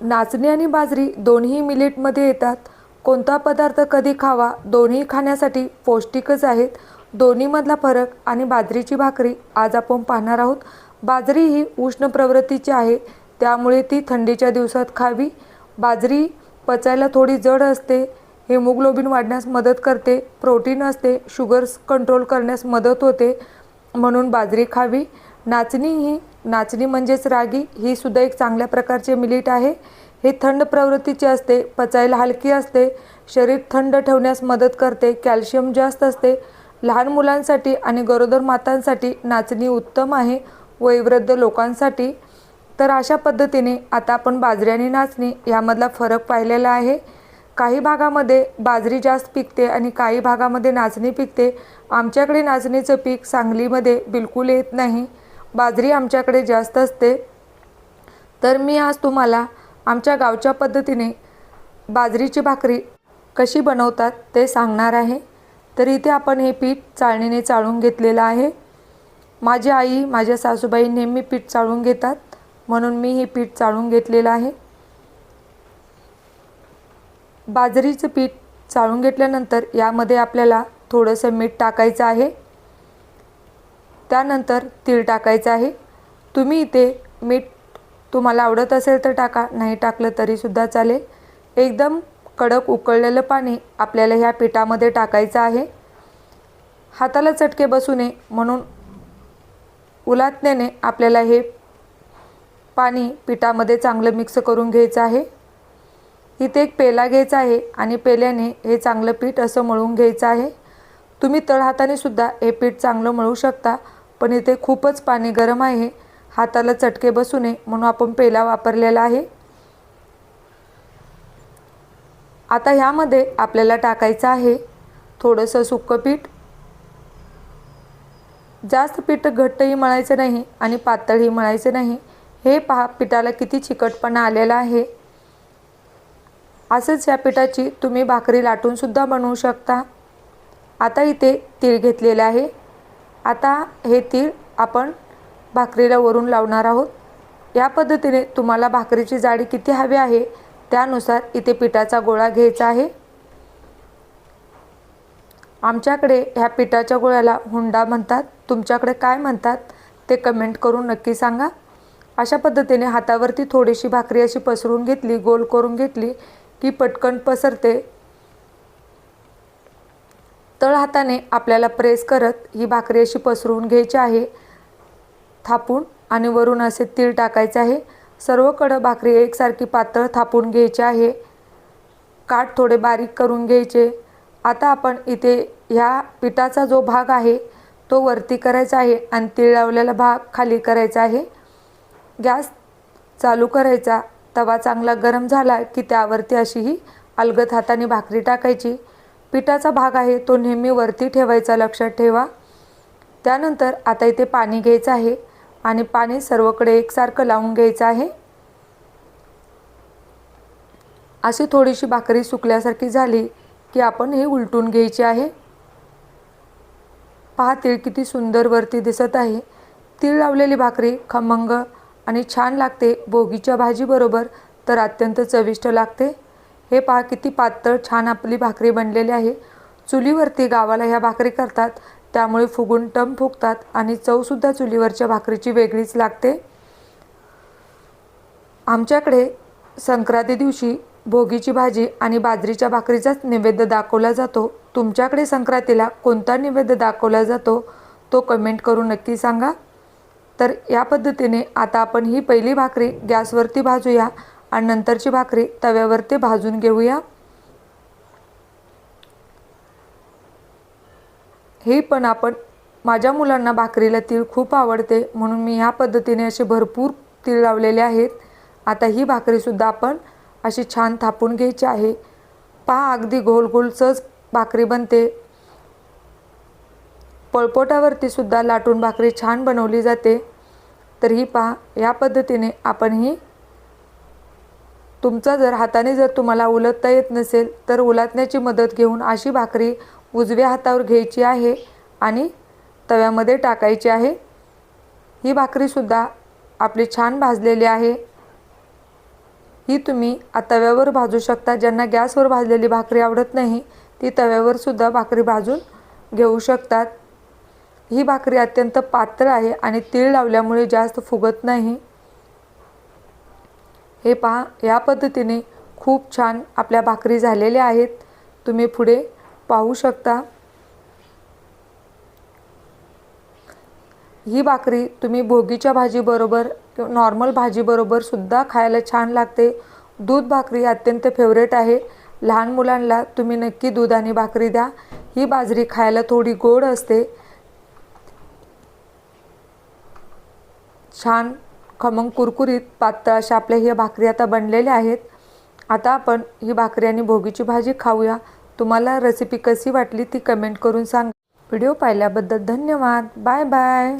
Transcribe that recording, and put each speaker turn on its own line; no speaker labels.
नाचणी आणि बाजरी दोन्ही मिलेटमध्ये येतात. कोणता पदार्थ कधी खावा दोन्ही खाण्यासाठी पौष्टिकच आहेत. दोन्हीमधला फरक आणि बाजरीची भाकरी आज आपण पाहणार आहोत. बाजरी ही उष्ण प्रवृत्तीची आहे त्यामुळे ती थंडीच्या दिवसात खावी. बाजरी पचायला थोडी जड असते हेमोग्लोबिन वाढण्यास मदत करते प्रोटीन असते शुगर्स कंट्रोल करण्यास मदत होते म्हणून बाजरी खावी. नाचणी ही नाचणी म्हणजेच रागी ही सुद्धा एक चांगल्या प्रकारचे मिलीट आहे. हे थंड प्रवृत्तीचे असते पचायला हलकी असते शरीर थंड ठेवण्यास मदत करते कॅल्शियम जास्त असते. लहान मुलांसाठी आणि गरोदर मातांसाठी नाचणी उत्तम आहे वयोवृद्ध लोकांसाठी. तर अशा पद्धतीने आता आपण बाजरी आणि नाचणी यामधला फरक पाहिलेला आहे. काही भागामध्ये बाजरी जास्त पिकते आणि काही भागामध्ये नाचणी पिकते. आमच्याकडे नाचणीचं पीक सांगलीमध्ये बिलकुल येत नाही. बाजरी आमच्याकडे जास्त असते. तर मी आज तुम्हाला आमच्या गावच्या पद्धतीने बाजरीची भाकरी कशी बनवतात ते सांगणार आहे. तर इथे आपण हे पीठ चाळणीने चाळून घेतलेलं आहे. माझी आई माझ्या सासूबाई नेहमी पीठ चाळून घेतात. म्हणून मी हे पीठ चाळून घेतलेलं आहे. बाजरीचं पीठ चाळून घेतल्यानंतर यामध्ये आपल्याला थोडंसं मीठ टाकायचं आहे. त्यानंतर तीळ टाकायचं आहे. तुम्ही इथे मीठ तुम्हाला आवडत असेल तर टाका नाही टाकलं तरीसुद्धा चालेल. एकदम कडक उकळलेलं पाणी आपल्याला ह्या पिठामध्ये टाकायचं आहे. हाताला चटके बसू नये म्हणून उलाटण्याने आपल्याला हे पाणी पिठामध्ये चांगलं मिक्स करून घ्यायचं आहे. इथे एक पेला घ्यायचा आहे आणि पेल्याने हे चांगलं पीठ असं मळून घ्यायचं आहे. तुम्ही तळहातानेसुद्धा हे पीठ चांगलं मळू शकता. पण इथे खूपच पाणी गरम आहे. हाताला चटके बसू नये म्हणून आपण पेला वापरलेला आहे. आता ह्यामध्ये आपल्याला टाकायचं आहे थोडंसं सुक्कं पीठ. जास्त पीठ घट्टही मळायचं नाही आणि पातळही मळायचं नाही. हे पहा पिठाला किती चिकटपणा आलेला आहे. असंच या पिठाची तुम्ही भाकरी लाटूनसुद्धा बनवू शकता. आता इथे तीळ घेतलेले आहे. आता हे तीळ आपण भाकरीला वरून लावणार आहोत. या पद्धतीने तुम्हाला भाकरीची जाडी किती हवी आहे त्यानुसार इथे पिठाचा गोळा घ्यायचा आहे. आमच्याकडे ह्या पिठाच्या गोळ्याला हुंडा म्हणतात. तुमच्याकडे काय म्हणतात ते कमेंट करून नक्की सांगा. अशा पद्धतीने हातावरती थोडीशी भाकरी अशी पसरून घेतली गोल करून घेतली की पटकन पसरते. तळ हाताने आपल्याला प्रेस करत ही भाकरी अशी पसरवून घ्यायची आहे. थापून आणि वरून असे तीळ टाकायचे आहे. सर्वकडं भाकरी एकसारखी पातळ थापून घ्यायची आहे. काठ थोडे बारीक करून घ्यायचे. आता आपण इथे ह्या पिठाचा जो भाग आहे तो वरती करायचा आहे आणि तीळ लावलेला भाग खाली करायचा आहे. गॅस चालू करायचा. तवा चांगला गरम झाला की त्यावरती अशी ही अलगद हाताने भाकरी टाकायची. पिठाचा भाग आहे तो नेहमी वरती ठेवायचा लक्षात ठेवा. त्यानंतर आता इथे पाणी घ्यायचं आहे आणि पाणी सर्वकडे एकसारखं लावून घ्यायचं आहे. अशी थोडीशी भाकरी सुकल्यासारखी झाली की आपण हे उलटून घ्यायची आहे. पहा तीळ किती सुंदर वरती दिसत आहे. तीळ लावलेली भाकरी खमंग आणि छान लागते. भोगीच्या भाजीबरोबर तर अत्यंत चविष्ट लागते. हे पहा किती पातळ छान आपली भाकरी बनलेली आहे. चुलीवरती गावाला ह्या भाकरी करतात. त्यामुळे फुगून टम फुगतात आणि चवसुद्धा चुलीवरच्या भाकरीची वेगळीच लागते. आमच्याकडे संक्रांती दिवशी भोगीची भाजी आणि बाजरीच्या भाकरीचाच नैवेद्य दाखवला जातो. तुमच्याकडे संक्रांतीला कोणता नैवेद्य दाखवला जातो तो कमेंट करून नक्की सांगा. तर या पद्धतीने आता आपण ही पहिली भाकरी गॅसवरती भाजूया. आणि नंतरची भाकरी तव्यावरती भाजून घेऊया. हे पण आपण माझ्या मुलांना भाकरीला तीळ खूप आवडते म्हणून मी ह्या पद्धतीने असे भरपूर तीळ लावलेले आहेत. आता ही भाकरीसुद्धा आपण अशी छान थापून घ्यायची आहे. पहा अगदी गोल गोल सहज भाकरी बनते. पळपोटावरती सुद्धा लाटून भाकरी छान बनवली जाते. तर ही पहा या पद्धतीने आपण ही तुमचा जर हाताने जर तुम्हाला उलटता येत नसेल तर उलटण्याची मदत घेऊन अशी भाकरी उजव्या हातावर घ्यायची आहे आणि तव्यामध्ये टाकायची आहे. ही भाकरीसुद्धा आपली छान भाजलेली आहे. ही तुम्ही तव्यावर भाजू शकता. ज्यांना गॅसवर भाजलेली भाकरी आवडत नाही ती तव्यावरसुद्धा भाकरी भाजून घेऊ शकतात. ही भाकरी अत्यंत पात्र आहे आणि तीळ लावल्यामुळे जास्त फुगत नाही. हे पहा या पद्धतीने खूप छान आपल्या भाकरी झालेल्या आहेत. तुम्ही पुढे पाहू शकता. ही भाकरी तुम्ही भोगीच्या भाजीबरोबर किंवा नॉर्मल भाजीबरोबर सुद्धा खायला छान लागते. दूध भाकरी अत्यंत फेवरेट आहे. लहान मुलांना तुम्ही नक्की दूध आणि भाकरी द्या. ही बाजरी खायला थोडी गोड असते. छान खमंग कुरकुरीत पातळ अशा आपल्या ह्या भाकरी आता बनलेल्या आहेत. आता आपण ही भाकरी आणि भोगीची भाजी खाऊया. तुम्हाला रेसिपी कशी वाटली ती कमेंट करून सांग. व्हिडिओ पाहिल्याबद्दल धन्यवाद. Bye bye